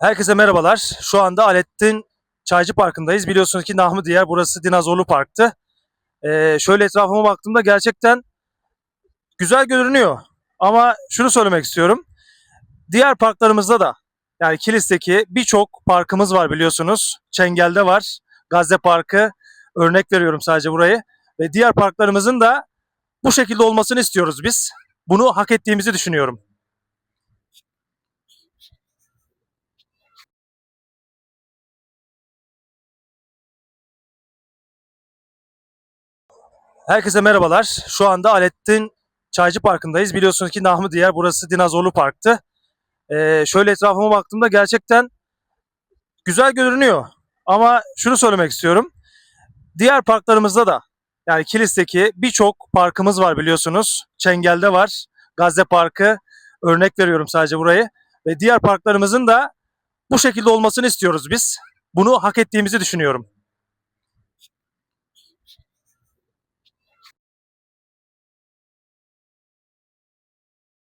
Herkese merhabalar. Şu anda Alettin Çaycı Parkı'ndayız. Biliyorsunuz ki Nahmı Diğer burası dinozorlu parktı. Ee, şöyle etrafıma baktığımda gerçekten güzel görünüyor. Ama şunu söylemek istiyorum. Diğer parklarımızda da yani Kilis'teki birçok parkımız var biliyorsunuz. Çengel'de var. Gazze Parkı. Örnek veriyorum sadece burayı. Ve diğer parklarımızın da bu şekilde olmasını istiyoruz biz. Bunu hak ettiğimizi düşünüyorum. Herkese merhabalar. Şu anda Alettin Çaycı Parkı'ndayız. Biliyorsunuz ki Nahmı Diğer burası dinozorlu parktı. Ee, şöyle etrafıma baktığımda gerçekten güzel görünüyor. Ama şunu söylemek istiyorum. Diğer parklarımızda da yani Kilis'teki birçok parkımız var biliyorsunuz. Çengel'de var. Gazze Parkı. Örnek veriyorum sadece burayı. Ve diğer parklarımızın da bu şekilde olmasını istiyoruz biz. Bunu hak ettiğimizi düşünüyorum.